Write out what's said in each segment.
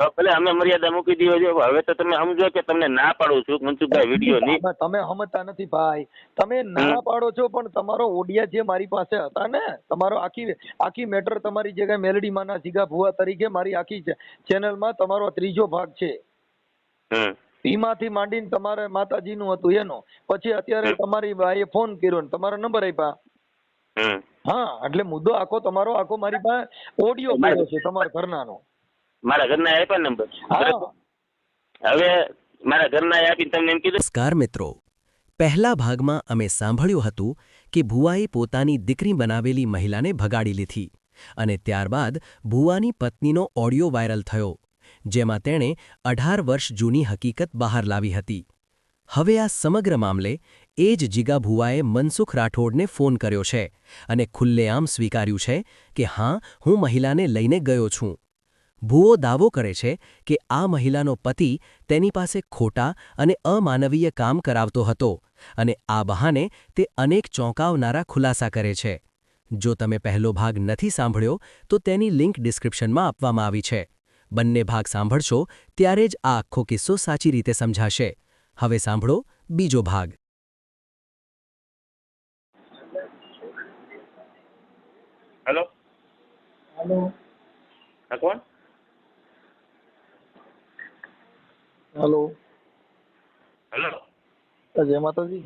ભલે અમે મર્યાદા મૂકી દીધી છે હવે તો તમે સમજો કે તમને ના પાડું છું મનસુખભાઈ વીડિયો ની તમે સમજતા નથી ભાઈ. તમે ના પાડો છો પણ તમારો ઓડિયા જે મારી પાસે હતા ને તમારો આખી આખી મેટર તમારી જગ્યાએ મેલડીમાંના જીગા ભુવા તરીકે મારી આખી ચેનલમાં તમારો ત્રીજો ભાગ છે. એમાંથી માંડીને તમારે માતાજીનું હતું એનો. પછી અત્યારે તમારી ભાઈએ ફોન કર્યો ને તમારો નંબર આપ્યા. હા એટલે મુદ્દો આખો તમારો આખો મારી પાસે ઓડિયો પડ્યો છે તમારા ઘરનાનો. મારા ઘરના આપ્યા નંબર હવે મારા ઘરના આપીને તમને એમ કીધું. નમસ્કાર મિત્રો. પહેલા ભાગમાં અમે સાંભળ્યું હતું કે ભુવાએ પોતાની દીકરી બનાવેલી મહિલાને ભગાડી લીધી અને ત્યારબાદ ભુવાની પત્નીનો ઓડિયો વાયરલ થયો જેમાં તેણે અઢાર વર્ષ જૂની હકીકત બહાર લાવી હતી. હવે આ સમગ્ર મામલે એ જ જીગા ભુવાએ મનસુખ રાઠોડને ફોન કર્યો છે અને ખુલ્લેઆમ સ્વીકાર્યું છે કે હા હું મહિલાને લઈને ગયો છું. ભૂવો દાવો કરે છે કે આ મહિલાનો પતિ તેની પાસે ખોટા અને અમાનવીય કામ કરાવતો હતો અને આ બહાને તે અનેક ચોંકાવનારા ખુલાસા કરે છે. જો તમે પહેલો ભાગ નથી સાંભળ્યો તો તેની લિંક ડિસ્ક્રિપ્શનમાં આપવામાં આવી છે. બંને ભાગ સાંભળશો ત્યારે જ આ આખો કિસ્સો સાચી રીતે સમજાશે. હવે સાંભળો બીજો ભાગ. હેલો. હેલો. હા કોણ? હેલો. હેલો. જય માતાજી.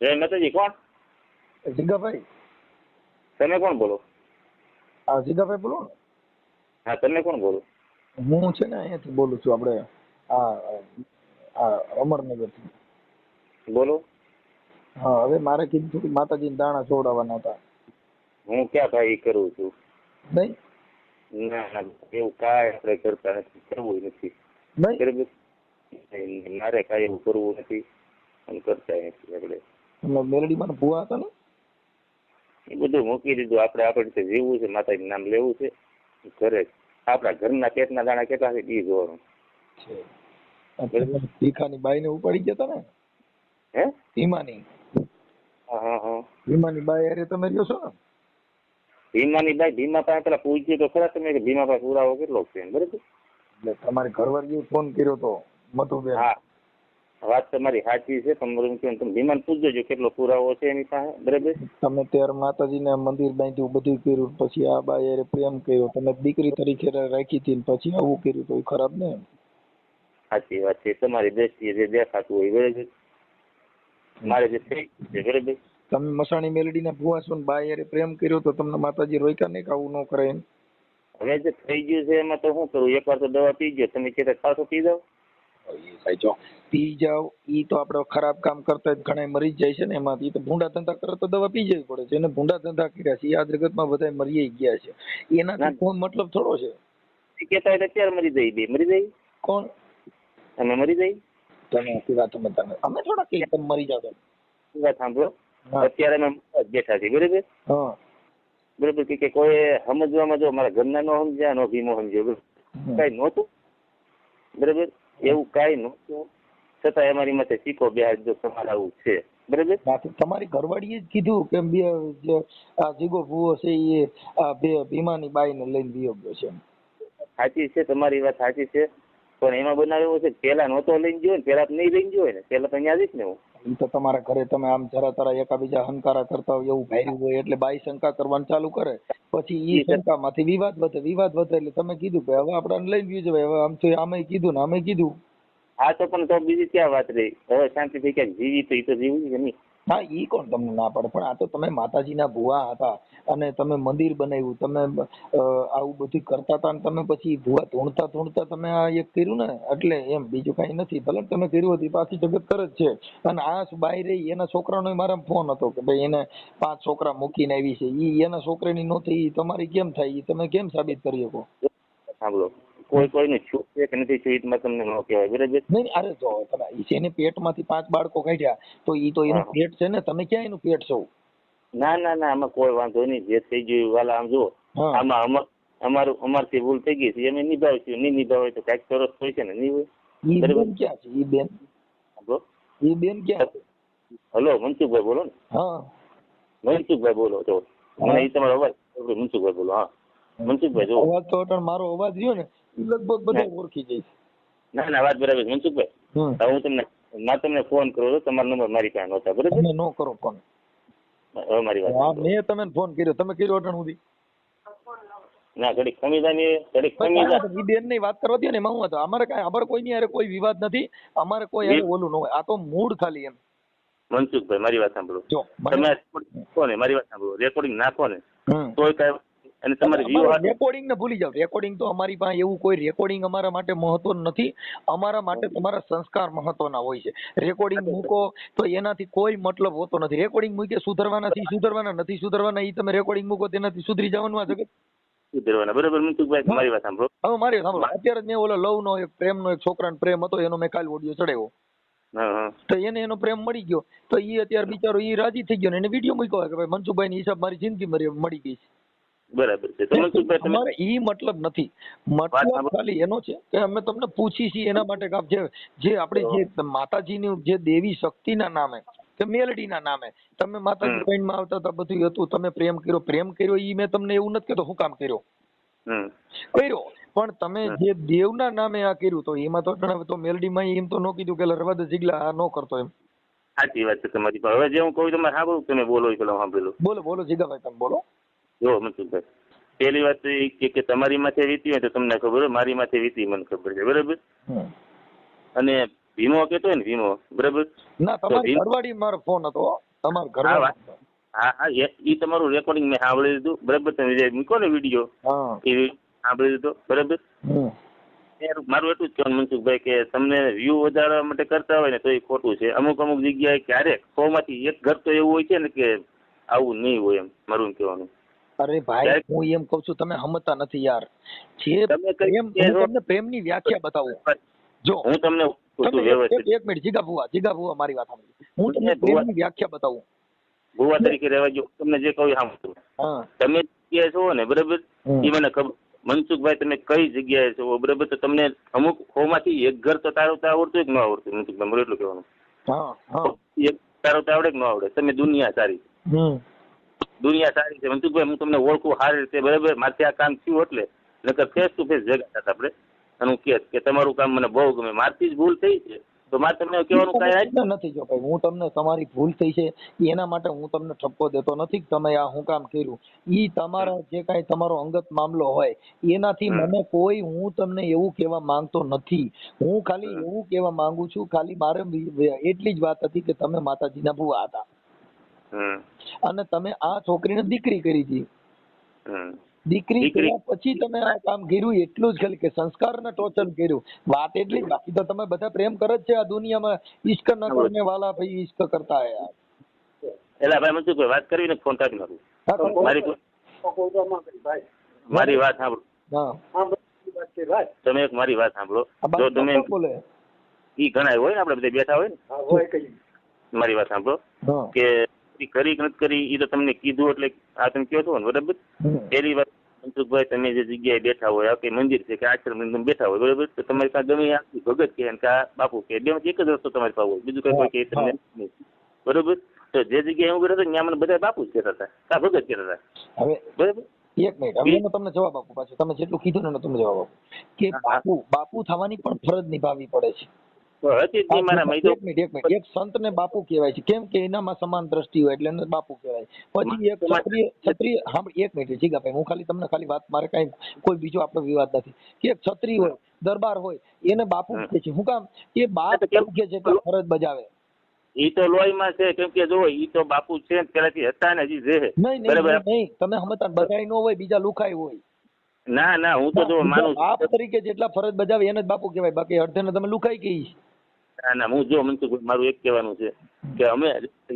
જય માતાજી કોણ? જીગાભાઈ. તમે કોણ બોલો? હા જીગાભાઈ બોલો ને. હા તમે કોણ બોલો? હું છે ને અહીંયાથી બોલું છું આપણે આ આ અમરનગરથી. બોલો. હા હવે મારે કીધું થોડી માતાજીને દાણા છોડાવવાના હતા. હું ક્યાં ભાઈ કરું છું? નહીં. ના ના એવું કાંઈ આપણે કરતા નથી કરવું નથી. નહીં. મારે કાંઈ એવું કરવું નથી અને કરતા નથી આપણે. તમે મેલડીમાં ભૂવા હતા ને? એ બધું મૂકી દીધું. આપણે આપણે રીતે જીવવું છે માતાજી નામ લેવું છે. ઘરે. આપણા ઘરના પેટના દાણા કેટલા છે એ જોવાનું. ભીખાની બાઈને ઉપાડી ગયા હતા ને? હે? ભીમાની? હા હા હા. ભીમાની બાઈ અરે તમે રહ્યો છો ને? ભીમાની બાઈ ભીમા પાસે પેલા પૂછ્યું તો ખરા તમે કે ભીમા પાસે પુરાવો કેટલો છે બરાબર? એટલે તમારે ઘરવાળીએ ફોન કર્યો તો. મધુબેન. હા. વાત તમારી સાચી છે. પણ મારું તમે ભીમાને પૂછજો કેટલો પુરાવો છે એની પાસે. બરાબર? તમે ત્યારે માતાજીને મંદિર બાંધ્યું બધું કર્યું પછી આ બાઈ પ્રેમ કર્યો. તમે દીકરી તરીકે રાખી હતી પછી આવું કર્યું તો ખરાબ ને? સાચી વાત છે. તમારી દ્રષ્ટિએ જે દેખાતું હોય બરાબર. મારે જે થઈ છે બરાબર. તમે મસાણી મેલડીને ભુવા છો ને બાઈ પ્રેમ કર્યો તો તમને માતાજી રોક્યા નહીં કે આવું ન કરે એમ? હવે જે થઈ ગયું છે એમાં તો શું કરું? એકવાર તો દવા પી ગયો. તમે કહેતા ખાસો પી જો પી જાવ ઈ તો આપણે ખરાબ કામ કરતા જ ઘણા મરી જાય છે ને એમાંથી. ઈ તો ભૂંડા ધંધા કરે તો દવા પી જવી પડે છે. એને ભૂંડા ધંધા કર્યા છે. આ જગતમાં બધા મરી ગયા છે. એનાથી કોણ મતલબ થોડો છે? કેતા હોય અત્યારે મરી જાય બે મરી જાય. કોણ? તમે મરી જાય? તમે આખી વાત અમે તમે અમે થોડા કઈ તમે મરી જાવ તમે. વાત સાંભળો? અત્યારે અમે બેઠા છીએ બરાબર? હા. બરાબર કે- કે કોઈ સમજવામાં જો મારા ઘરના નો સમજ્યા નો ભીમો સમજ્યો કઈ નહોતું? બરાબર? એવું કઈ નહોતું છતાંય અમારી માથે શીખો બે હાજર જો તમારે આવું છે. બરાબર? તમારી ઘરવાળીએ જ કીધું કે બે જે આ જીગો ભૂવો છે એ આ બે ભીમાની બાઈને લઈને વિયો ગયો છે. સાચી છે તમારી વાત સાચી છે. પણ એમાં બનાવ એવો છે પેલા નહોતો લઈને ગયો ને પેલા નહીં લઈને ગયો ને પેલા તો અહીંયા જ ને હું. ઈ તો તમારા ઘરે તમે આમ જરા તરા એકાબીજા હંકારા કરતા હોય એવું ભાર્યું હોય એટલે બાઈ શંકા કરવાનું ચાલુ કરે. પછી ઈ શંકા માંથી વિવાદ વધે વિવાદ વધે એટલે તમે કીધું કે હવે આપણે લઈને ગયું છે હવે આમ તો આમે કીધું ને આમે કીધું. હા તો પણ તો બીજી ક્યાં વાત રહી? હવે શાંતિથી ક્યાંક જીવી તો એ તો જીવવું જ નહીં હા, ઈ કોણ તમને ના પાડે? પણ આ તો તમે માતાજીના ભુવા હતા અને તમે મંદિર બનાવ્યું, તમે આવું બધું કરતા હતા ને તમે પછી ભુવા ધૂણતા ધૂણતા તમે આ એક કર્યું ને? એટલે એમ, બીજું કઈ નથી. ભલે તમે કર્યું હતું પાછી જગત કરે જ છે. અને આ બાઈ રહી, એના છોકરાનો મારા ફોન હતો કે ભાઈ એને પાંચ છોકરા મૂકીને આવી છે. ઈ એના છોકરાની નહોતી તમારી કેમ થાય? ઈ તમે કેમ સાબિત કરી શકો? સાંભળો કોઈ કોઈ છું છે કે નથી છું તો તમને ન કહેવાય બરાબર? નહીં અરે જો તમે છે એને પેટમાંથી પાંચ બાળકો કાઢ્યા તો ઈ તો એનું પેટ છે ને તમે ક્યાં એનું પેટ છો? ના ના ના આમાં કોઈ વાંધો નહીં જે થઈ ગયું વાલા આમ જુઓ. આમાં અમાર અમારું અમારથી ભૂલ થઈ ગઈ છે અમે નિભાવીશું નહીં નિભાવે તો કાંઈક સરસ હોય છે ને નહીં હોય? બરાબર. બેન ક્યાં છે? ઈ બેન? ઈ બેન ક્યાં હલો મનસુખભાઈ બોલો ને. હા. મનસુખભાઈ બોલો તો મને એ તમારો અવાજ મનસુખભાઈ બોલો હા. મનસુખભાઈ જો. અવાજ તો મારો અવાજ રહ્યો ને લગભગ બધા ઓળખી જાય ના ના વાત બરાબર છે. મનસુખભાઈ હવે હું તમને માં તમને ફોન કરું તમારો નંબર મારી પાસે નહોતા બરાબર નો કરો ફોન હવે મારી વાત હા મેં તમને ફોન કર્યો. તમે કર્યો અટણ સુધી? ના ઘડી ખમીદાની ઘડી ખમીદા. ઈ બેનની વાત કરવા દે ને એમાં હું હતો. અમારે કાંઈ અમારે કોઈની હારે કોઈ વિવાદ નથી. અમારે કોઈ એ- ઓલું ન હોય. આ તો મૂડ ખાલી એમ. મનસુખભાઈ મારી વાત સાંભળો. જો તમે કોને મારી વાત સાંભળો. રેકોર્ડિંગ નાખો ને. તોય કાંઈ અને તમારે વ્યૂ રેકોર્ડિંગ ને ભૂલી જાવ રેકોર્ડિંગ તો અમારી પાસે એવું કોઈ રેકોર્ડિંગ અમારા માટે મહત્વ નથી. અમારા માટે તમારા સંસ્કાર મહત્વના હોય છે. રેકોર્ડિંગ મૂકો તો એનાથી કોઈ મતલબ હોતો નથી. રેકોર્ડિંગ મૂકે સુધરવાના થી સુધરવાના નથી સુધરવાના એ તમે રેકોર્ડિંગ મૂકો તેનાથી સુધરી જવાનું આ જગત. સુધરવાના. બરાબર મનસુખભાઈ તમારી વાત સાંભળો. હવે મારે સાંભળો. અત્યારે મેં ઓલો લવ નો એક પ્રેમ નો એક છોકરાનો પ્રેમ હતો એનો મેં કાલ ઓડિયો ચડાવ્યો. તો એને એનો પ્રેમ મળી ગયો. તો એ અત્યારે બિચારો એ રાજી થઈ ગયો ને એને વીડિયો મૂક્યો કે ભાઈ મનસુભાઈ ની હિસાબ મારી જિંદગી મરી મળી ગઈ છે. બરાબર છે. તો મનસુખભાઈ તમે અમારે ઈ મતલબ નથી. મતલબ ખાલી એનો છે કે અમે તમને પૂછી છીએ એના માટે કે જે જે આપણે જે માતાજીની જે દેવી શક્તિના નામે કે મેલડીના નામે તમે માતાજી હમ. આવતા હતા બધું હતું તમે પ્રેમ કર્યો પ્રેમ કર્યો ઈ મેં તમને એવું નથી કહેતો હું કામ કર્યો? કર્યો. પણ તમે જે જે દેવના નામે આ કર્યું તો એમાં તો મેલડી તો મેલડીમાં એમ તો ન કીધું કે રવા દે જીગલા આ ન કરતો એમ. સાચી વાત છે તમારી હવે જે હું કહું તમારે સાંભળું તમે બોલો પેલા સાંભળેલું બોલો બોલો જીગાભાઈ તમે બોલો. જો મનસુખભાઈ પહેલી વાત તો એ કે તમારી માથે વીતી હોય તો તમને ખબર હોય મારી માથે વીતી મને ખબર છે. બરાબર? અને વીમો કેતો હોય ને વીમો બરાબર? ના તમારી ઘરવાળી મારો ફોન હતો. તમારા ઘરવાળી હા હા એ તમારું રેકોર્ડિંગ મેં સાંભળી લીધું. બરાબર? તમે જે મૂકો ને વીડિયો એ સાંભળી લીધો. બરાબર? મારું એટલું જ કહેવાનું મનસુખભાઈ કે તમને વ્યૂ વધારવા માટે કરતા હોય ને તો એ ખોટું છે. અમુક અમુક જગ્યાએ ક્યારેક સો માંથી એક ઘર તો એવું હોય છે ને કે આવું નહીં હોય એમ મારું કહેવાનું. અરે ભાઈ હું એમ કઉ છું તમે સમજતા નથી યાર. જે પ્રેમ તમને પ્રેમની વ્યાખ્યા બતાવું. જો હું તમને તમે એક- મિનિટ જીગા ભુવા જીગા ભુવા મારી વાત સાંભળી. હું તમને પ્રેમની વ્યાખ્યા બતાવું. ભુવા તરીકે રહેવા જો તમને જે કહું હા. તમે જગ્યાએ છો ને બરાબર. એ મને ખબર. મનસુખભાઈ તમે કઈ જગ્યાએ છો? બરાબર? તો તમને અમુક હોમાંથી એક ઘર તો તારવતા આવડતું કે ન આવડતું મનસુખભાઈ મારું એટલું કહેવાનું. એક તારવતા આવડે કે ન આવડે? તમે દુનિયા સારી. દુનિયા સારી છે. મનસુખભાઈ હું તમને ઓળખું સારી રીતે. બરાબર? માથે આ કામ થયું એટલે. નકર ફેસ ટુ ફેસ જગા હતા આપણે. અને હું કહેત કે તમારું કામ મને બહુ ગમે. મારથી જ ભૂલ થઈ છે. તો મારે તમને કહેવાનું કાંઈ નથી જો ભાઈ હું તમને તમારી ભૂલ થઈ છે. એના માટે હું તમને ઠપકો દેતો નથી કે તમે આ હું કામ કર્યું. ઈ તમારા જે કાંઈ તમારો અંગત મામલો હોય એનાથી મને કોઈ હું તમને એવું કહેવા માંગતો નથી. હું ખાલી એવું કહેવા માંગુ છું ખાલી મારે એટલી જ વાત હતી કે તમે માતાજીના ભુવા હતા. અને તમે આ છોકરીને દીકરી કરી હતી. દીકરી કર્યા પછી તમે આ કામ કર્યું એટલું જ ખાલી કે સંસ્કારને ટોચન કર્યું. વાત એટલી બાકી તો તમે બધા પ્રેમ કરે જ છે આ દુનિયામાં. ઈશ્ક ન કરને વાલા ભાઈ ઈશ્ક કરતા હે એલા ભાઈ મનસુખભાઈ વાત કરવી ને ફોન કાઢ મારું મારી મારી વાત સાંભળો. તમે એક મારી વાત સાંભળો. જો તમે બોલે. ઈ ઘણા હોય ને આપણે બધા બેઠા હોય ને? મારી વાત સાંભળો. કે ઈ કરી કે નથી કરી એ તો તમને કીધું એટલે આ તમે કહો છો ને બરાબર? પહેલી વાત મનસુખભાઈ તમે જે જગ્યાએ બેઠા હોય કે મંદિર છે કે આશ્રમ તમે બેઠા હોય બરાબર? તો તમારી પાસે ગમે આખી ભગત કે કે આ બાપુ કે બે એક જ રસ્તો તમારી પાસે હોય બીજું કઈ કોઈ કે તમને બરોબર? તો જે જગ્યાએ હું બેઠો હતો ત્યાં મને બધા બાપુ જ કહેતા હતા આ ભગત કહેતા હતા. હવે બરાબર? એક મિનિટ હવે એનો તમને જવાબ આપું પાછું. તમે જેટલું કીધું ને એનો તમને જવાબ આપું. કે. બાપુ બાપુ થવાની પણ ફરજ નિભાવવી પડે છે. એક સંત સંતને બાપુ કહેવાય છે. કેમ કે એનામાં સમાન દ્રષ્ટિ હોય એટલે એને બાપુ કહેવાય. પછી એક ક્ષત્રિય ક્ષત્રિય હા એક મિનિટ જીગાભાઈ હું ખાલી તમને ખાલી વાત મારે કઈ કોઈ બીજો આપણો વિવાદ નથી. કે એક ક્ષત્રિય હોય દરબાર હોય એને બાપુ કહે છે. હું કામ એ બાપ કેમ- તરીકે જેટલા ફરજ બજાવે. ઈ તો લોહીમાં છે કેમ કે જો ઈ તો બાપુ છે ને પેલાથી હતા ને હજી રહે નહીં નહીં બરાબર? નહીં, નહીં. તમે સમજતા બધાય નો હોય બીજા લુખાય હોય. ના ના હું તો જો માનું બાપ તરીકે જેટલા ફરજ બજાવે એને જ બાપુ કહેવાય. બાકી અડધેને તમે લુખાઈ કહી ના ના હું જો મનસુખભાઈ મારું એક કહેવાનું છે કે અમે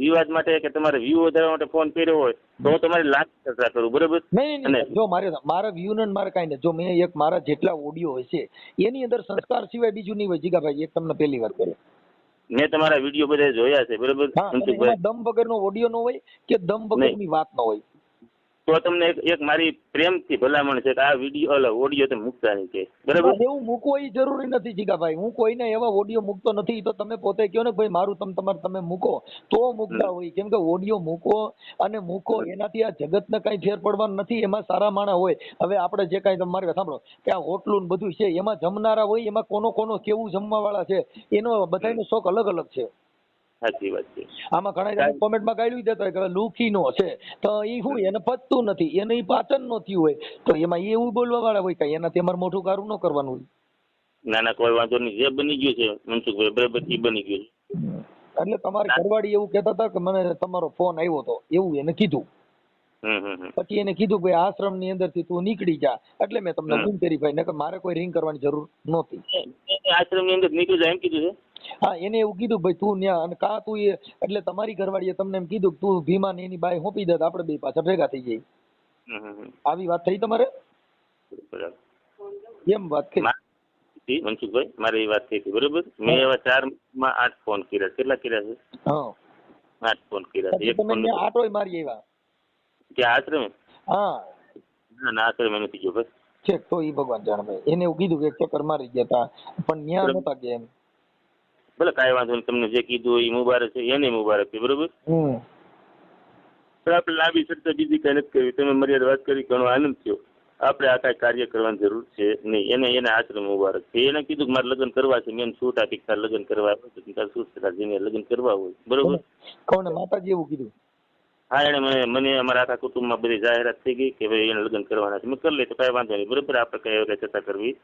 વિવાદ માટે કે તમારે વ્યૂ વધારવા માટે ફોન કર્યો હોય તો હું તમારી લાખ ચર્ચા કરું બરોબર? અને જો મારે મારા વ્યૂ ને મારે કાંઈ નહીં. જો મેં એક મારા જેટલા ઓડિયો હશે એની અંદર સંસ્કાર સિવાય બીજું નહીં હોય. જીગાભાઈ એક તમને પહેલી વાત કરી. મેં તમારા વીડિયો બધા જોયા છે બરોબર? દમ વગરનો ઓડિયો નો હોય કે દમ વગરની વાત ન હોય. તો તમને એક મારી પ્રેમથી ભલામણ છે કે આ વીડિયો ઓલો ઓડિયો તમે મૂકતા નહીં કે. બરાબર? એવું મૂકવો એ જરૂરી નથી જીગાભાઈ. હું કોઈને એવા ઓડિયો મૂકતો નથી તો તમે પોતે કહો ને ભાઈ મારું તમે તમારે તમે મૂકો. તો મૂકતા હોય. કેમ કે ઓડિયો મૂકો અને મૂકો એનાથી આ જગતને કઈ ફેર પડવાનું નથી એમાં સારા માણા હોય. હવે આપણે જે કાંઈ તમારે સાંભળો કે આ હોટલું ને બધું છે એમાં જમનારા હોય એમાં કોનો કોનો કેવું જમવા વાળા છે એનો બધાનો શોખ અલગ અલગ છે. સાચી વાત છે. આમાં ઘણા કોમેન્ટમાં ગાયલું દેતા હોય કે લુખીનો છે. તો એ શું એને પતતું નથી એને પાચન નો થયું હોય. તો એમાં એવું બોલવા વાળા હોય કે એનાથી અમારે મોઢું કારું ન કરવાનું હોય. ના ના કોઈ વાંધો નહીં. જે બની ગયું છે મનસુખભાઈ બરાબર એ બની ગયું છે. એટલે તમારી ઘરવાળી એવું કહેતા હતા કે મને તમારો ફોન આવ્યો હતો એવું એને કીધું. પછી એને કીધું ભાઈ આશ્રમની અંદરથી તું નીકળી જા. એટલે મેં તમને ફોન કરી ભાઈ નકર મારે કોઈ રિંગ કરવાની જરૂર નહોતી. આશ્રમની અંદર નીકળી જાય એમ કીધું છે? હા એને એવું કીધું ભાઈ તું ન્યા અને કા તું એ એટલે તમારી ઘરવાળીએ તમને એમ કીધું કે તું ભીમા ને એની બાય હોપી દે આપણે બે પાછા ભેગા થઈ જઈએ. આવી વાત થઈ તમારે? એમ વાત કરી મનસુખભાઈ મારે એ વાત થઈ હતી બરોબર? મેં એવા ચારમાં આઠ ફોન કર્યા. કેટલા કર્યા છે? આઠ ફોન કર્યા છે. એક ફોન આટોય મારી એવા ત્યાં આશ્રમે? હા. ના ના આશ્રમે નથી ગયો બસ. છે તો એ ભગવાન જાણે ભાઈ. એને એવું કીધું કે ચક્કર મારી ગયા તા પણ ન્યા નતા ગયા એમ. ભલે કાંઈ વાંધો નહીં તમને જે કીધું હોય એ મુબારક છે એને મુબારક છે બરોબર? પણ આપણે લાંબી શકતા બીજી કઈ નથી કરવી તમે મર્યાદા વાત કરી ઘણો આનંદ થયો. આપણે આ કાંઈ કાર્ય કરવાની જરૂર છે નહીં એને એને આશ્રમ મુબારક છે. એને કીધું કે મારે લગ્ન કરવા છે મેં છૂટ આપી તાર લગ્ન કરવા હોય તો છૂટ તારે જેને લગ્ન કરવા હોય બરોબર? કોને માતાજી એવું કીધું? હા એને મને મને અમારા આખા કુટુંબમાં બધી જાહેરાત થઈ ગઈ કે ભાઈ એને લગ્ન કરવાના છે. મેં કરી લે તો કાંઈ વાંધો નહીં બરોબર? આપણે કઈ ચર્ચા કરવી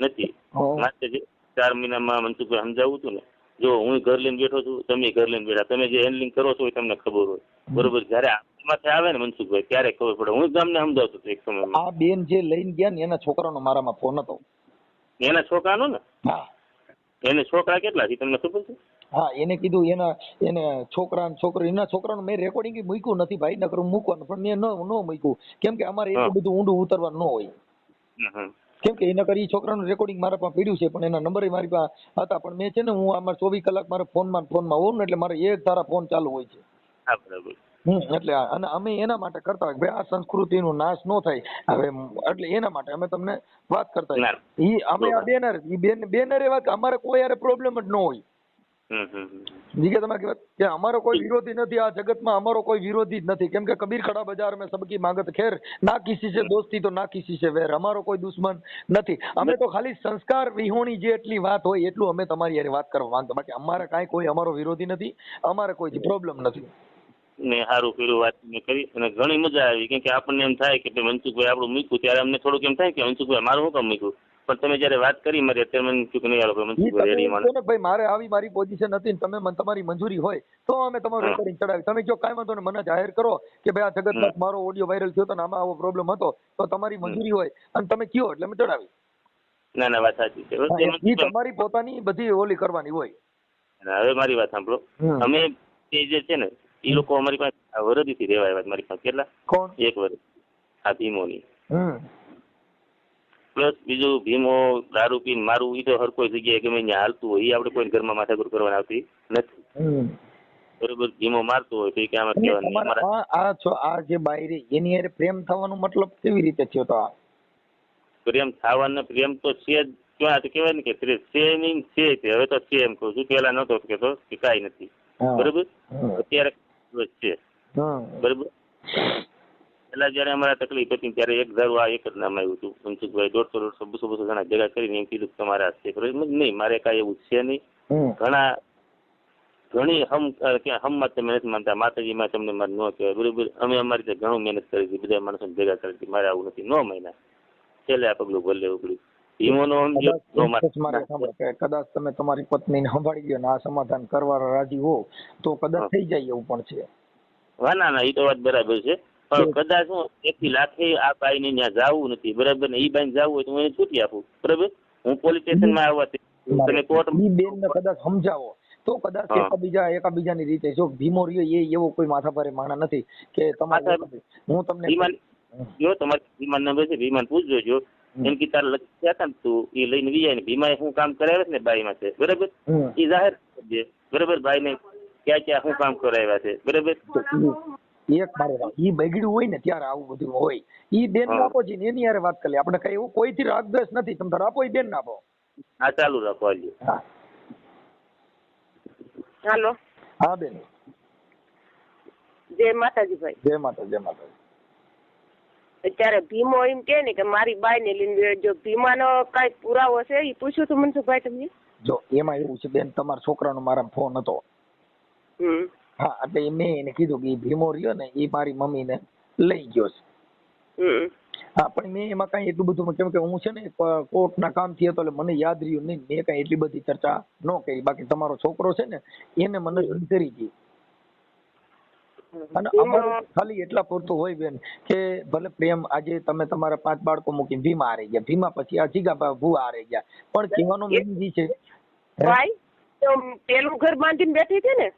નથી. માત્ર ચાર મહિનામાં મનસુખભાઈ સમજાવું હતું ને જો હું ઘર લઈને બેઠો છું તમે ઘર લઈને બેઠા. તમે જે હેન્ડલિંગ કરો છો એ તમને ખબર હોય. બરોબર? જયારે માથે આવે ને મનસુખભાઈ ત્યારે ખબર પડે. હું ગામને સમજાવતો એક સમય આ બેન જે લઈને ગયા ને એના છોકરાનો મારામાં ફોન હતો. એના છોકરાનો ને? હા. એને છોકરા કેટલા છે તમને ખબર છે? હા એને કીધું એના એને છોકરા ને છોકરી એના છોકરાનું મેં રેકોર્ડિંગ મૂક્યું નથી ભાઈ નકર મૂકવાનું પણ મેં ન ન મૂક્યું. કેમ કે અમારે એટલું બધું ઊંડું ઉતરવાનું ન હોય. કેમ કે એના કરી છોકરાનું રેકોર્ડિંગ મારા પાસે પડ્યું છે પણ એના નંબર મારી પાસે હતા. પણ મેં છે ને હું આમાં ચોવીસ કલાક મારા ફોનમાં ફોનમાં હોઉં ને એટલે મારે એક તારા ફોન ચાલુ હોય છે. હા બરાબર. હમ એટલે અને અમે એના માટે કરતા હોય ભાઈ આ સંસ્કૃતિનો નાશ ન થાય. હવે એટલે એના માટે અમે તમને વાત કરતા ઈ અમે આ બેનર ઈ બેનર એવા કે અમારે કોઈ યારે પ્રોબ્લેમ જ ન હોય. જી કે તમારે કહેવાય કે અમારો કોઈ વિરોધી નથી આ જગતમાં અમારો કોઈ વિરોધી જ નથી. કેમ કે કબીર ખડા બજાર મેં સબકી માંગત ખેર. ના કિસી છે દોસ્તી તો ના કિસી છે વેર. અમારો કોઈ દુશ્મન નથી. અમે તો ખાલી સંસ્કાર વિહોણી જે એટલી વાત હોય એટલું અમે તમારી યારે વાત કરવા માંગતા. બાકી અમારે કાંઈ કોઈ અમારો વિરોધી નથી અમારે કોઈ પ્રોબ્લેમ નથી. ને સારું કર્યું વાત મેં કરી અને ઘણી મજા આવી. કેમ કે આપણને એમ થાય કે ભાઈ મનસુખભાઈ આપણું મૂક્યું ત્યારે અમને થોડુંક એમ થાય કે મનસુખભાઈ મારું શું કામ મૂક્યું પણ તમે જ્યારે વાત કરી મારી અત્યારે મને ચૂક નહીં ભાઈ ઈ રેડી માણસ ભાઈ મારે આવી મારી પોઝિશન હતી તમે મને તમારી મંજૂરી હોય તો અમે તમારું રેકોર્ડિંગ ચડાવી તમે જો કાંઈ વાંધો ને મને જાહેર કરો કે ભાઈ આ જગતમાં મારો ઓડિયો વાયરલ થયો તો આમાં આવો પ્રોબ્લેમ હતો તો તમારી મંજૂરી હોય. અને તમે કયો એટલે મેં ચડાવી ના ના વાત સાચી છે. તમારી પોતાની બધી ઓલી કરવાની હોય. હવે મારી વાત સાંભળો. અમે એ જે છે ને એ લોકો અમારી પાસે વરદીથી રેવાય વાત મારી પાસે. કેટલા? કોણ? એક વરદ. આ ભીમોની. હમ. પ્લસ બીજું ભીમો દારૂ પીને મારું ઈ તો હર કોઈ જગ્યાએ ગમે ત્યાં હાલતું હોય એ આપણે કોઈ ઘરમાં માથાકૂટ કરવાની આવતી નથી. બરોબર ભીમો મારતો હોય તો એ કામ આ આ છો આ જે બાયરી એની હારે પ્રેમ થવાનો મતલબ કેવી રીતે થયો તો પ્રેમ થવાનો પ્રેમ તો છે જ ક્યાં તો કહેવાય ને કે છે નહીં છે તે હવે તો છે એમ કહું છું પેલા નતો કહેતો કે કાંઈ નથી. બરોબર? અત્યારે છે. બરોબર? પેલા જયારે અમારા તકલીફ હતી ત્યારે એક ધારું આ એક જ નામ આવ્યું હતું. મનસુખભાઈ દોઢસો દોઢસો બસો બસો જણા ભેગા કરીને એમ કીધું તમારા છે. નહીં મારે કાંઈ એવું છે નહીં. ઘણા ઘણી હમ કે હમમાં તમે નથી માનતા. માતાજીમાં તમને મારે ન કહેવાય. બરોબર? અમે અમારી રીતે ઘણું મહેનત કરી હતી. બધા માણસોને ભેગા કરી હતી. મારે આવું નથી. નો મહિના છેલ્લે આ પગલું ભલે ઉપડ્યું. કદાચ તમે તમારી પત્નીને સંભાળી ગયો ને આ સમાધાન કરવા રાજી હો તો કદાચ થઈ જાય એવું પણ છે. ના ના એ તો વાત બરાબર છે. પણ કદાચ હું એકથી લાખે આ બાઈને ત્યાં જવું નથી બરાબર? ને એ બાઈને જવું હોય તો હું એને છૂટી આપું બરાબર? હું પોલીસ સ્ટેશનમાં આવવા તમે કોર્ટ બેન ને કદાચ સમજાવો. તો કદાચ હા. એકાબીજા એકાબીજાની રીતે જો ભીમો રહ્યો એ એવો કોઈ માથાભારે માણા નથી કે તમારે હું તમને જો તમારે વિમાન નંબર છે વિમાન પૂછજો જો. એમ કે તારે લખ્યા હતા ને તું એ લઈને વી જાય ને. ભીમાએ શું કામ કરાવ્યા છે ને બાઈમાં છે બરાબર? એ જાહેર બરાબર? ભાઈ ને ક્યાં ક્યાં શું કામ કરાવ્યા છે? બરાબર? એક મારે ઈ બગડ્યું હોય ને ત્યારે આવું બધું હોય. ઈ બેન. આપો છે એની યારે વાત કરી આપણે કઈ એવું કોઈથી રાગદ્વેષ નથી. તમે તારે આપો ઈ બેન આપો. હા ચાલુ રાખો હાલ્યો. હા. હાલો. હા બેન. જય માતાજી ભાઈ જય માતા જય માતા અત્યારે ભીમો એમ કે ને કે મારી બાઈ ને લઈને જો ભીમાનો કઈ પુરાવો છે એ પૂછ્યું તું મનસુખભાઈ તમને? જો એમાં એવું છે બેન તમારા છોકરાનો મારા ફોન હતો. હમ. હા એટલે મેં એને કીધું કે ભીમો રહ્યો ને એ મારી મમ્મીને લઈ ગયો છે. હા પણ મેં એમાં કઈ એટલું બધું કેમ કે હું છે ને કોર્ટના કામથી હતો એટલે મને યાદ રહ્યું નહીં મેં કઈ એટલી બધી ચર્ચા ન કરી. બાકી તમારો છોકરો છે ને એને મને કરી હતી અને અમારું ખાલી એટલા પૂરતું હોય બેન કે ભલે પ્રેમ આજે તમે તમારા પાંચ બાળકો મૂકી ભીમા હારી ગયા ભીમા પછી આ જીગા ભૂવા હારી ગયા. પણ કહેવાનો મેન ઈ છે ભાઈ પેલું ઘર બાંધીને બેઠી હતી ને?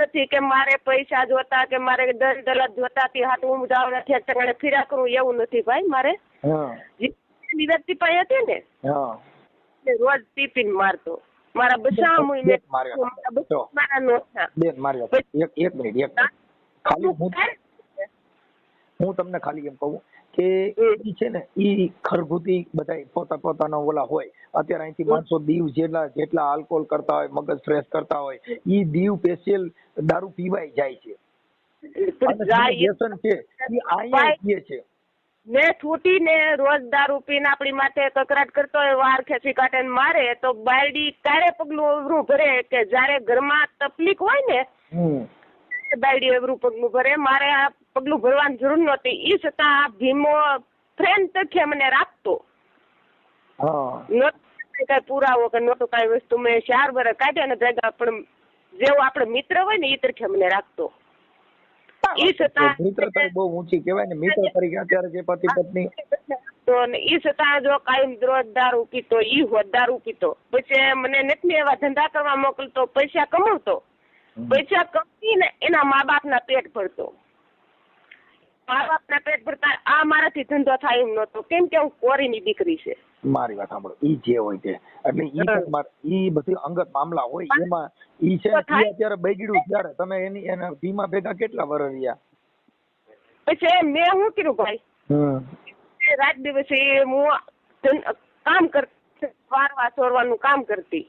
નથી કે મારે પૈસા જોતા કે મારે દસ દલત જોતા કે હાથ હું જાવ નથી અત્યારે ફિરા કરું એવું નથી ભાઈ મારે. વ્યક્તિ પાસે હતી ને રોજ ટિફિન મારતો. મારા બસા હું મારા નહોતા બેન મારી એક એક મિનિટ એક ખાલી હું તમને ખાલી એમ કહું કે એ છે ને એ ખરગુતી બધા પોતા પોતાના ઓલા હોય. અત્યારે અહીંથી માણસો દીવ જેટલા જેટલા આલ્કોહોલ કરતા હોય મગજ ફ્રેશ કરતા હોય એ દીવ સ્પેશિયલ દારૂ પીવાય જાય છે. વ્યસન છે ઈ અહીંયા પીએ છે ને છૂટી ને રોજ દારૂ પીને આપણી માથે કકરાટ કરતો હોય વાર ખેંચી કાઢે ને મારે તો બાયડી ક્યારે પગલું અવરું ભરે? કે જ્યારે ઘરમાં તકલીફ હોય ને બાયડી અવરું પગલું ભરે. મારે આ પગલું ભરવાની જરૂર નહોતી. એ છતાં ભીમો ફ્રેન્ડ તરીકે મને રાખતો. કઈ પુરાવો કે નહોતો કઈ વસ્તુ. મેં ચાર વર્ષ કાઢ્યા ને ભેગા પણ જેવો આપણે મિત્ર હોય ને એ તરીકે મને રાખતો. ઈ છતાં મિત્રતા બહુ ઊંચી કહેવાય ને. મિત્ર તરીકે અત્યારે જે પતિ પત્ની તો ને ઈ છતાં જો કાયમ રોજ દારૂ પીતો ઈ હોત દારૂ પીતો પછી મને નથી એવા ધંધા કરવા મોકલતો પૈસા કમાવતો. પૈસા કમાઈને એના મા બાપના પેટ ભરતો. બાપના પેટ ભરતા આ મારાથી ધંધો થાય એમ નતો કેમ કે હું કોરીની દીકરી છે. મારી વાત સાંભળો. ઈ જે હોય તે. એટલે ઈ હા. ઈ બધી અંગત મામલા હોય એમાં ઈ છે અત્યારે બગડ્યું ત્યારે. તમે એની એના ધીમા ભેગા કેટલા વર્ષ રહ્યા? પછી મેં શું કર્યું ભાઈ? રાત દિવસે હું કામ કરતી વારવા ચોરવાનું કામ કરતી.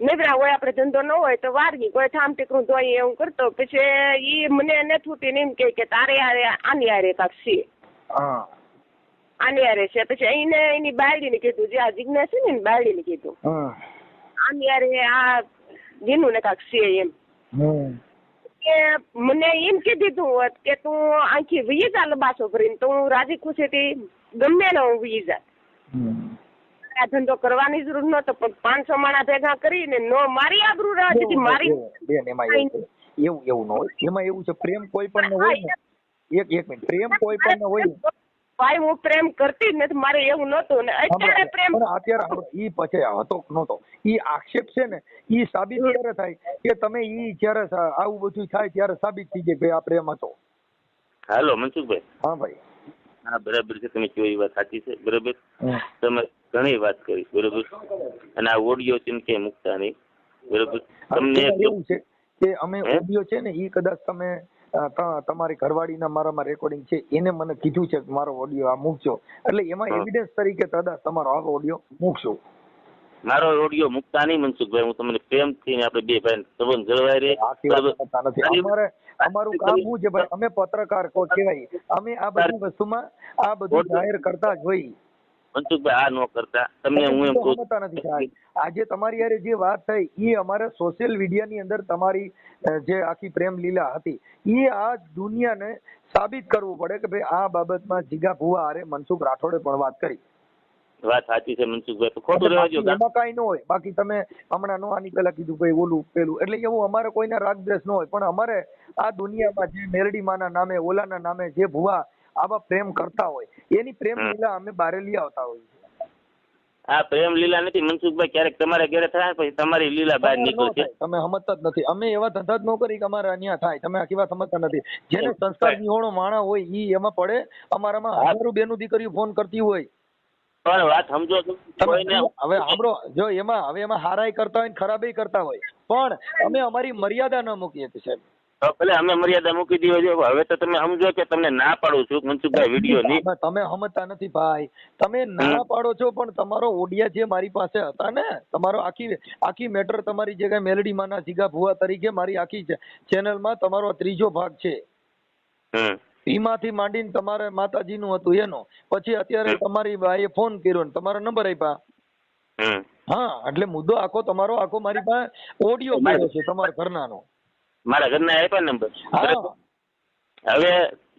નવરા હોય આપણે ધંધો ન હોય તો વારગી કોઈ ઠામ ટીકરું ધોઈ એવું કરતો. પછી ઈ મને ને છૂટીને એમ કે કે તારે આરે આની આરે કાક છે. આની આરે છે. પછી એને એની બાયડીને કીધું જે આ જિજ્ઞાસ છે ને એની બાયડીને કીધું આની આરે આ જીનું ને કાક છે એમ. કે મને એમ કે દીધું હોત કે તું આખી વી લબાસો ભરીને તો હું રાજી ખુશીથી ગમે ને હું વી જા હમ આ ધંધો કરવાની જરૂર નતો પણ પાંચસો માણા ભેગા કરીને નો મારી આબરૂ રાહ મારી બેન, એમાં એવું એવું ન હોય. એમાં એવું છે પ્રેમ કોઈ પણ હોય ને. એક એક મિનિટ પ્રેમ કોઈ પણ હોય ને. ભાઈ હું પ્રેમ કરતી નથી મારે એવું નતું ને અત્યારે પ્રેમ અત્યારે ઈ પછી હતો નતો ઈ આક્ષેપ છે ને ઈ સાબિત ક્યારે થાય? કે તમે ઈ જ્યારે આવું બધું થાય ત્યારે સાબિત થઈ જાય ભાઈ આ પ્રેમ હતો. હાલો મનસુખભાઈ. હા ભાઈ. હા બરાબર છે તમે કયો એ વાત સાચી છે બરાબર? તમે ઘણી વાત કરી બરોબર? અને આ ઓડિયો છે ક્યાંય મૂકતા નહીં બરોબર? તમને એવું છે કે અમે ઓડિયો છે ને એ કદાચ તમે તમારી ઘરવાળીના મારામાં રેકોર્ડિંગ છે એને મને કીધું છે કે મારો ઓડિયો આ મૂકજો. એટલે એમાં એવિડન્સ તરીકે કદાચ તમારો આ ઓડિયો મૂકશો. મારો ઓડિયો મૂકતા નહીં મનસુખભાઈ હું તમને પ્રેમથી ને આપણે બે ભાઈ સંબંધ જળવાય રહે અમારે અમારું કામ શું છે ભાઈ અમે પત્રકાર કો કહેવાય? અમે આ બધી વસ્તુમાં આ બધું જાહેર કરતા જ હોય મનસુખભાઈ આ ન કરતા. તમને હું એમ કહું નથી સાહેબ. આજે તમારી યારે જે વાત થઈ એ અમારા સોશિયલ મીડિયાની અંદર તમારી જે આખી પ્રેમ લીલા હતી એ આ દુનિયાને સાબિત કરવું પડે કે ભાઈ આ બાબતમાં જીગા ભુવા હારે મનસુખ રાઠોડે પણ વાત કરી. વાત સાચી છે મનસુખભાઈ તો ખોટું રહેવા જોઈએ એમાં કાંઈ ન હોય. બાકી તમે હમણાં નો આની પેલા કીધું ભાઈ ઓલું પેલું. એટલે એવું અમારે કોઈના રાગદ્વેષ ન હોય. પણ અમારે આ દુનિયામાં જે મેલડી માના નામે ઓલાના નામે જે ભુવા આવા પ્રેમ કરતા હોય. એની પ્રેમ લીલા અમે બારે લઈ આવતા હોઈએ છીએ. આ પ્રેમ લીલા નથી. મનસુખભાઈ ક્યારેક તમારે ઘરે થાય પછી તમારી લીલા બહાર નીકળશે તમે સમજતા જ નથી. અમે એવા ધંધા જ ન કરી કે અમારે અહીંયા થાય. તમે આખી વાત સમજતા નથી. જેને સંસ્કાર નિહોણો માણા હોય ઈ એમાં પડે. અમારામાં. હજારો બેનું દીકરીઓ ફોન કરતી હોય. પણ વાત સમજો તમે હવે સાંભળો. જો એમાં હવે એમાં હારાય કરતા હોય ને ખરાબી કરતા હોય. પણ અમે અમારી મર્યાદા ન મૂકીએ સાહેબ. ભલે અમે મર્યાદા મૂકી દીધી છે હવે તો તમે સમજો કે તમને ના પાડું છું મનસુખભાઈ વીડિયો ની. તમે સમજતા નથી ભાઈ. તમે ના પાડો છો પણ તમારો ઓડિયા જે મારી પાસે હતા ને તમારો આખી આખી મેટર તમારી જગ્યાએ મેલડી માના જીગા ભુવા તરીકે મારી આખી ચેનલમાં તમારો ત્રીજો ભાગ છે. એમાંથી માંડીને તમારે માતાજીનું હતું એનો. પછી અત્યારે તમારી ભાઈએ ફોન કર્યો ને તમારો નંબર આપ્યા. હા એટલે મુદ્દો આખો તમારો આખો મારી પાસે ઓડિયો પડ્યો છે તમારા ઘરનાનો. મારા ઘરના આપ્યા નંબર હવે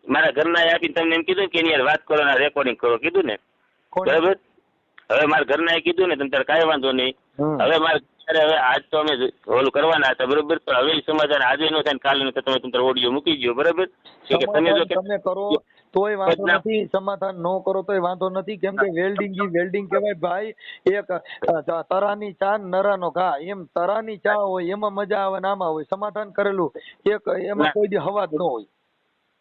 મારા ઘરના આપીને તમને એમ કીધું કે એની યાર વાત કરો રેકોર્ડિંગ કરો. કીધું ને? બરાબર? હવે મારા ઘરના કીધું ને તમે તારે કાંઈ વાંધો નહીં. હવે મારે હવે આજ તો અમે ઓલું કરવાના હતા બરોબર? તો હવે સમાચાર સમાધાન આજે નો થાય કાલે નો થાય તમે તમારો ઓડિયો મૂકી દો બરાબર? કે તમે જો તમે કરો. તોય વાંધો નથી સમાધાન ન કરો તોય વાંધો નથી. કેમ કે વેલ્ડિંગ ઈ વેલ્ડિંગ કહેવાય ભાઈ એક તરાની ચા ને નરાનો ઘા. એમ તરાની ચા હોય એમાં મજા આવે ને આમાં હોય. સમાધાન કરેલું એક એમાં કોઈ દી હવા ન હોય.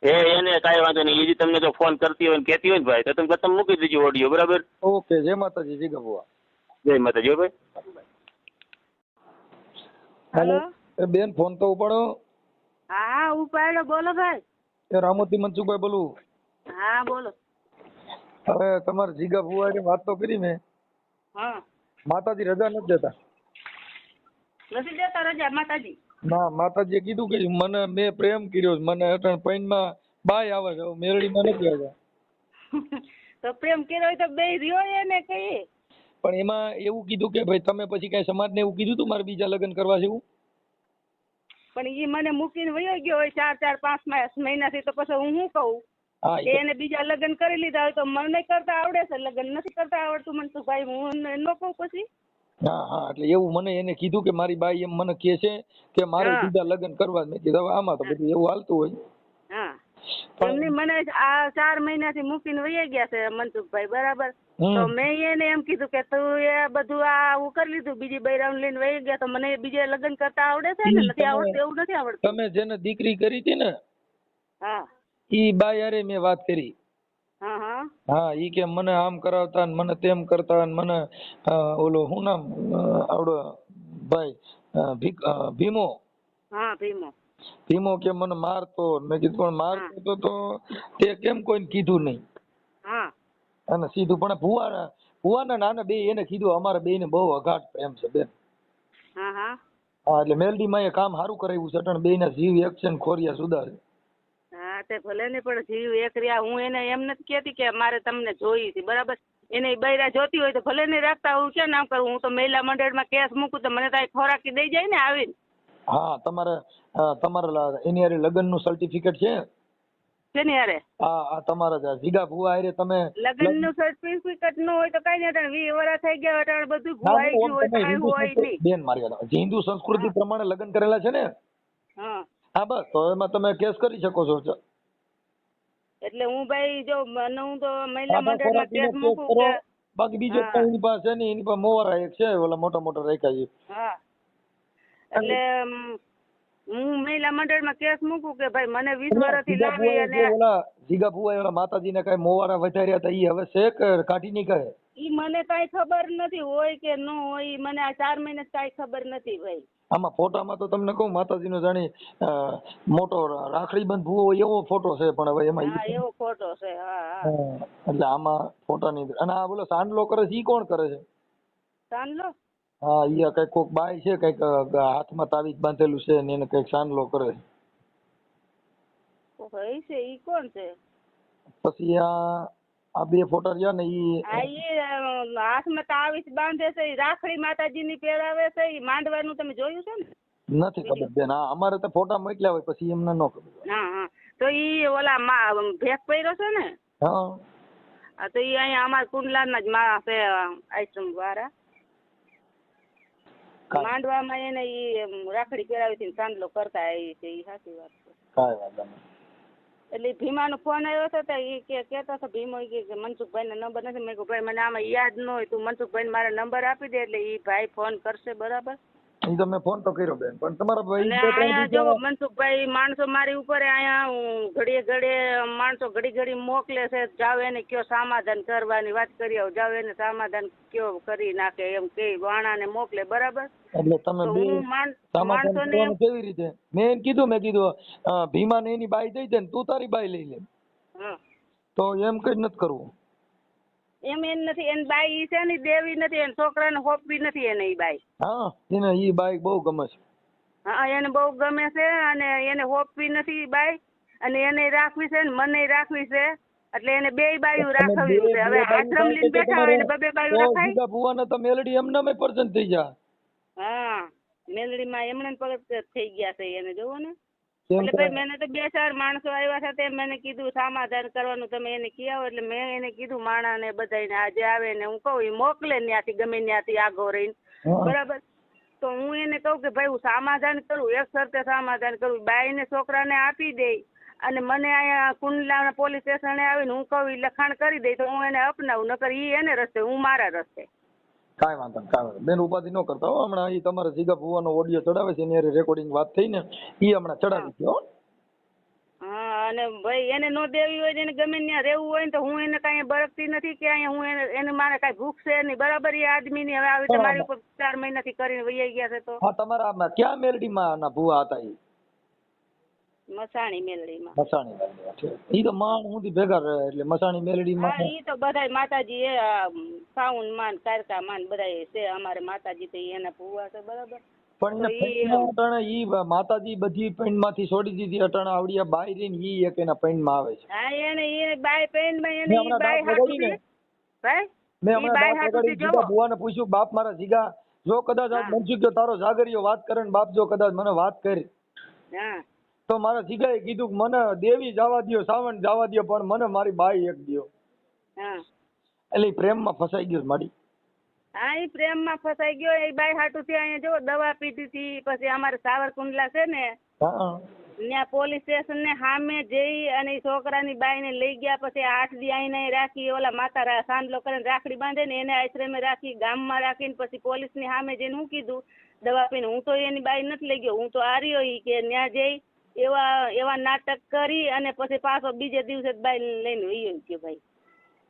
એ એને કાંઈ વાંધો નહીં. એ તમને જો ફોન કરતી હોય ને કહેતી હોય ને ભાઈ તો તમે તમે મૂકી દેજો ઓડિયો બરાબર? ઓકે જય માતાજી જી ગભુઆ. જય માતાજી ભાઈ. હેલો? બેન ફોન તો ઉપાડો. હા ઉપાડો બોલો ભાઈ. રામોતી મનસુખભાઈ બોલું. હા બોલો. હવે તમારે જીગા ભુવાએ વાત તો કરી મેં. હા. માતાજી રજા નથી દેતા. નથી દેતા રજા માતાજી? ના માતાજીએ કીધું કે મને મેં પ્રેમ કર્યો. મને અટણ પૈનમાં બાય આવે છે. મેરડીમાં નથી આવ્યા. તો પ્રેમ કર્યો હોય તો બે રહ્યો એને કહીએ પણ એમાં એવું કીધું કે ભાઈ તમે પછી કઈ સમાજને એવું કીધું તું મારે બીજા લગ્ન કરવા છે એવું પણ એ મને મૂકીને વયો ગયો હોય ચાર ચાર પાંચ મહિનાથી તો પછી હું શું કહું? એ એને બીજા લગ્ન કરી લીધા હોય તો મને કરતા આવડે છે લગ્ન નથી કરતા આવડતું. મને તો ભાઈ હું ન કહું પછી. હા હા એટલે એવું મને એને કીધું કે મારી બાઈ એમ મને કહે છે કે મારે બીજા લગ્ન કરવા મેં કીધું હવે આમાં તો બધું એવું હાલતું હોય. હા. એમની મને આ ચાર મહિનાથી મૂકીને વહી ગયા છે મનસુખભાઈ બરાબર? તો મેં એને એમ કીધું કે તું એ બધું આ આવું કરી લીધું બીજી બૈરામ લઈને વહી ગયા તો મને બીજે લગ્ન કરતા આવડે છે ને? નથી આવડતું એવું નથી આવડતું. તમે જેને દીકરી કરી હતી ને હા. ઈ બાય અરે મેં વાત કરી. હા ઈ કે મને આમ કરાવતા ને મને તેમ કરતા ને મને ઓલો હું નામ આવડો ભાઈ ભીમો. હા ભીમો. ભીમો કે મને મારતો મેં કીધું પણ મારતો તો તો કેમ કોઈને કીધું નહીં? અને સીધું પણ ભુવાના ભુવાના નાના બે એને કીધું અમારા બે ને બહુ અઘાટ પ્રેમ છે બેન. હા એટલે મેલડી માં એ કામ સારું કરાવ્યું છે અટણ બે ના જીવ એક છે ને ખોરિયા સુધારે. તે ભલે ને પણ જીવ એક રહ્યા. હું એને એમ નથી કહેતી કે મારે તમને જોઈ હતી બરાબર? એને બૈરા જોતી હોય તો ભલે ને રાખતા હું ક્યાં નામ કરું? હું તો મહિલા મંડળમાં કેસ મૂકું તો મને તો ખોરાકી દઈ જાય ને આવીને. હા તમારે તમારા એની હારે લગ્નનું સર્ટિફિકેટ છે? છે હારે? હા તમારા જ જીગા ભુવા હારે તમે લગ્નનું સર્ટિફિકેટનું હોય તો કઈ નહીં વી વરા થઈ ગયા અટાણે બધું ભૂવાઈ ગયું હોય હિન્દુ હોય નહીં. બેન મારી વાત હિન્દુ સંસ્કૃતિ પ્રમાણે લગ્ન કરેલા છે ને? હા. હા બસ તો એમાં તમે કેસ કરી શકો છો. એટલે હું ભાઈ જો મને હું તો મહિલા મંડળમાં કેસ મૂકું કે બાકી બીજો કોઈ પાસે નહીં એની પાસે મોરા એક છે ઓલા મોટા મોટા રાખ્યા છે. હા. એટલે હું મહિલા મંડળમાં કેસ મૂકું કે ભાઈ મને વીસ વર્ષથી થી લાવી અને ઓલા જીગા ભુવાએ ઓલા માતાજીને કઈ મોવારા વધાર્યા હતા ઈ હવે છે કે કાઢી નહીં કરે ઈ મને કાઈ ખબર નથી હોય કે ન હોય ઈ મને આ ચાર મહિને કાઈ ખબર નથી ભાઈ આમાં ફોટામાં તો તમને કહું માતાજીનો જાણી મોટો રાખડી બંધ ભૂવો હોય એવો ફોટો છે પણ હવે એમાં હા એવો ફોટો છે હા હા. હા, એટલે આમાં ફોટાની અને આ બોલો સાંડલો કરે છે ઈ કોણ કરે છે? સાંડલો? હા ઈ કઈ કંઈક કોક બાય છે કંઈક હાથમાં તાવીજ બાંધેલું છે ને એને કંઈક સાંડલો કરે છે. છે ઈ કોણ છે? પછી આ આ બે ફોટા રહ્યા ને ઈ આ ઈ હાથમાં તાવીસ બાંધે છે ઈ રાખડી માતાજીની પહેરાવે છે ઈ માંડવાનું તમે જોયું છે ને? નથી ખબર બેન હા અમારે તો ફોટા મોકલ્યા હોય પછી એમને ન ખબર હા હા. તો ઈ ઓલા મા ભેખ પહેર્યો છે ને? હા. તો ઈ અહીંયા અમારા કુંડલાના જ માં છે આશ્રમ વાળા. માંડવામાં એને ઈ રાખડી પહેરાવી હતી ને સાંડલો કરતા આવી છે ઈ સાચી વાત છે. કાંઈ વાંધો નહીં. એટલે ભીમાનો ફોન આવ્યો હતો તો એ કે, કહેતો હતો, ભીમો, ઈ કે મનસુખભાઈનો નંબર નથી. મેં કીધું, ભાઈ, મને આમાં યાદ ન હોય, તું મનસુખભાઈને મારા નંબર આપી દે એટલે એ ભાઈ ફોન કરશે બરાબર. ઈ તો મેં ફોન તો કર્યો બેન. પણ તમારા ભાઈ ત્રણ અહીંયા જો મનસુખભાઈ માણસો મારી ઉપર અહીંયા હું ઘડીએ ઘડીએ માણસો ઘડી ઘડી મોકલે છે જાવ એને કયો સમાધાન કરવાની વાત કરી આવ. જાવ એને સમાધાન કયો કરી નાખે એમ કે વાણાને મોકલે બરાબર? એટલે તમે બે સમાધાન કેવી રીતે? મેં એને કીધું મેં કીધું ભીમા ભીમાને એની બાઈ દઈ દે ને તું તારી બાઈ લઈ લે. તો એમ કઈ નથી કરવું. એમ એમ નથી એને બાઈ છે ને દેવી નથી એને છોકરાને હોપવી નથી એને ઈ બાઈ. હા એને ઈ બાઈ બહુ ગમે છે. હા એને બહુ ગમે છે અને એને હોપવી નથી ઈ બાઈ. અને એને રાખવી છે ને મને રાખવી છે. એટલે એને બે બાયું રાખવી છે. હવે આશ્રમ લઈને બેઠા હોય ને બબે બાયું રખાય. ભુવાને તો મેલડી એમનામે પરજન થઈ જા. હા મેલડીમાં એમણે પરત થઈ ગયા છે એને જોવો ને. એટલે ભાઈ મેને તો બે ચાર માણસો આવ્યા હતા તે મેને કીધું સમાધાન કરવાનું તમે એને કીધું. એટલે મેં એને કીધું માણાને બધાને આજે આવે ને હું કહું મોકલે ત્યાંથી ગમે ત્યાંથી આગો રહીને. બરાબર? તો હું એને કહું કે ભાઈ હું સમાધાન કરું એક શરતે સમાધાન કરું બાઈને છોકરાને આપી દે અને મને અહીંયા કુંડલા પોલીસ સ્ટેશને આવીને હું કહું એ લખાણ કરી દે તો હું એને અપનાવું નકર ઈ એને રસ્તે હું મારા રસ્તે. કાંઈ વાંધો નહીં કાંઈ વાંધો બેન ઉપાધિ ન કરતા હો હમણાં એ તમારા જીગા ભુવાનો ઓડિયો ચડાવે છે એની રેકોર્ડિંગ વાત થઈ ને એ હમણાં ચડાવી છે હો. હા અને ભાઈ એને નો દેવી હોય એને ગમે ત્યાં રહેવું હોય ને તો હું એને કાંઈ બરકતી નથી કે અહીંયા હું એને એને મારે કાંઈ ભૂખ છે નહીં. બરાબર એ આદમીની હવે આવી રીતે મારી ઉપર ચાર મહિનાથી કરીને વૈયા ગયા છે તો. હા તમારા ક્યાં મેલડીમાં ના ભુવા હતા ઈ? મસાણી મેલડીમાં. મસાણી મેલડીમાં ઈ તો માણ હુંથી ભેગા રહે એટલે મસાણી મેલડીમાં હા ઈ તો બધાય માતાજી એ સાઉન માન કારકા માન બધાય છે. અમારે માતાજી તો એના ભૂવા છે બરાબર? પણ અટાણે ઈ માતાજી બધી પૈણમાંથી છોડી દીધી અટાણે આવડિયા બાઈ રહીને ઈ એક એના પૈણમાં આવે છે. હા એને એ બાય પેનમાં મેં એને ઈ બાઈ બાય દાંત હાટું વગાડીને. ભાઈ મેં હમણાં હાટું વગાડી જીગા ભુવાને પૂછ્યું બાપ મારા જીગા જો કદાચ આજ મનસુખ જો તારો જાગરિયો વાત કરે ને બાપ જો કદાચ મને વાત કરી. હા. તો મારા જીગાએ કીધું કે મને દેવી જવા દો સાવણ જવા દ્યો પણ મને મારી બાઈ એક દો એટલે પ્રેમમાં ફસાઈ ગયો મારી. હા એ પ્રેમમાં ફસાઈ ગયો એ બાઈ હાટુ થી અહીંયા જો દવા પીધી હતી પછી અમારે સાવરકુંડલા છે ને ત્યાં પોલીસ સ્ટેશન ને સામે જઈ અને છોકરાની બાઈ ને લઈ ગયા પછી આઠ દી આઈને રાખી ઓલા માતા સાંજ સાંડલો કરીને રાખડી બાંધે ને એને આશ્રમે રાખી ગામમાં રાખીને પછી પોલીસની સામે જઈને હું કીધું દવા પીને હું તો એની બાઈ નથી લઈ ગયો હું તો આર્યો રહ્યો કે ત્યાં જઈ એવા એવા નાટક કરી અને પછી પાછો બીજે દિવસે બાઈ લઈને વયો ગયો ભાઈ.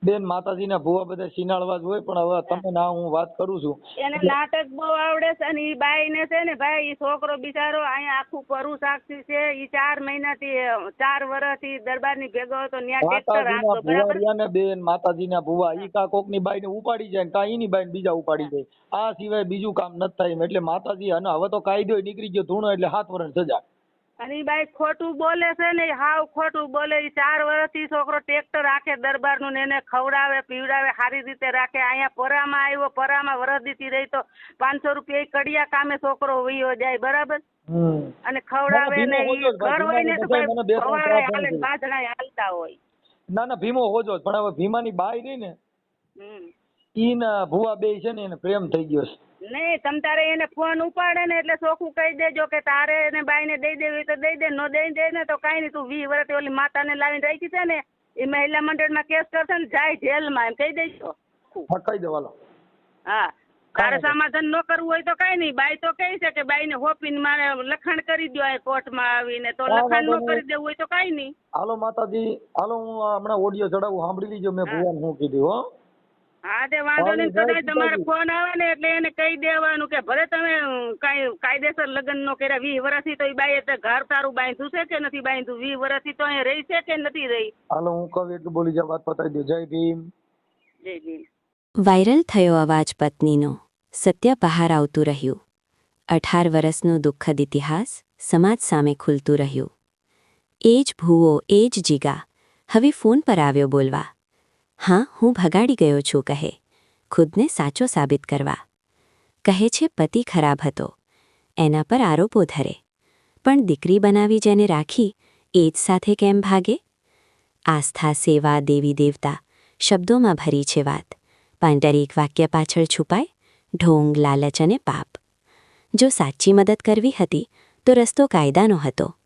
બેન માતાજીના ભૂવા બધા સિનાળવા જ હોય પણ હવે તમે ના હું વાત કરું છું. એને નાટક બહુ આવડે છે અને ઈ બાઈને છે ને ભાઈ ઈ છોકરો બિચારો અહીંયા આખું પરું સાક્ષી છે ઈ ચાર મહિનાથી ચાર વર્ષથી દરબારની ભેગો હતો ન્યા ટ્રેક્ટર હાંકતો બરાબર? ને બેન માતાજીના ભુવા ઈ કા કોકની બાઈને ઉપાડી જાય ને કા ઈની બાઈને બીજા ઉપાડી જાય. આ સિવાય બીજું કામ નથી થાય એમ. એટલે માતાજી અને હવે તો કાયદો નીકળી ગયો ધૂણો એટલે હાથ વર્ષ સજા. અને એ બાઈ ખોટું બોલે છે ને હાવ ખોટું બોલે. એ ચાર વર્ષથી છોકરો ટ્રેક્ટર રાખે દરબારનું ને એને ખવડાવે પીવડાવે સારી રીતે રાખે. અહીંયા પરામાં આવ્યો પરામાં વરદીથી રહી તો પાંચસો રૂપિયા કડિયા કામે છોકરો વયો જાય બરાબર? અને ખવડાવે ને ઘર હોય ને તો હાલે. બાજણા હાલતા હોય. ના ના ભીમો હોજો. પણ હવે ભીમાની બાઈ રહી ને ઈના ઈ ના ભુવા બે છે ને એને પ્રેમ થઈ ગયો છે. નહીં તમ તારે એને ફોન ઉપાડે ને એટલે ચોખ્ખું કહી દેજો કે તારે એને બાઈને દઈ દેવી તો દઈ દે નો દઈ દે ને તો કાંઈ નહીં તું વીસ વર્ષથી ઓલી માતાને લાવીને રાખી છે ને એ મહિલા મંડળમાં કેસ કરશે ને જાય જેલમાં એમ કહી દેજો. હા કહી દો હાલો. હા તારે સમાધાન ન કરવું હોય તો કાંઈ નહીં બાઈ તો કહે છે કે બાઈને હોપીને મારે લખાણ કરી દો આ કોર્ટમાં આવીને તો લખાણ ન કરી દેવું હોય તો કાંઈ નહીં. હાલો માતાજી હાલો હું હમણાં ઓડિયો ચડાવું સાંભળી લીજો મેં હા. ભુવાને શું કીધું હો. હા તે વાંધો નહીં કદાચ તમારે ફોન આવે ને એટલે એને કહી દેવાનું કે ભલે તમે કાંઈ કાયદેસર લગ્ન નો કર્યા વીસ વર્ષથી તો એ બાઈએ તે ઘર તારું બાંધ્યું છે કે નથી બાંધ્યું? વીસ વર્ષથી તો અહીં રહી છે કે નથી રહી? હાલો હું કહું એટલું બોલી જાઉં વાત પતાવી દો જય ભીમ. જય ભીમ. વાયરલ થયો અવાજ પત્નીનો. સત્ય બહાર આવતું રહ્યું. અઢાર વર્ષનો દુઃખદ ઇતિહાસ સમાજ સામે ખુલતું રહ્યું. એ જ ભૂવો એ જ જીગા. હવે ફોન પર આવ્યો બોલવા. હા, હું ભગાડી ગયો છું, કહે. ખુદને સાચો સાબિત કરવા. કહે છે, પતિ ખરાબ હતો. એના પર આરોપો ધરે. પણ દીકરી બનાવી જેને રાખી, એ જ સાથે કેમ ભાગે? આસ્થા, સેવા, દેવી, દેવતા, શબ્દોમાં ભરી છે વાત. પણ દરેક વાક્ય પાછળ છુપાય, ઢોંગ, લાલચ અને પાપ. જો સાચી મદદ કરવી હતી, તો રસ્તો કાયદાનો હતો.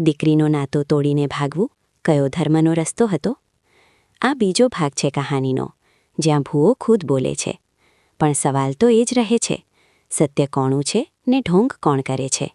દીકરીનો નાતો તોડીને ભાગવું કયો ધર્મનો રસ્તો હતો? આ બીજો ભાગ છે કહાનીનો, જ્યાં ભૂવો ખુદ બોલે છે. પણ સવાલ તો એ જ રહે છે, સત્ય કોણું છે ને ઢોંગ કોણ કરે છે?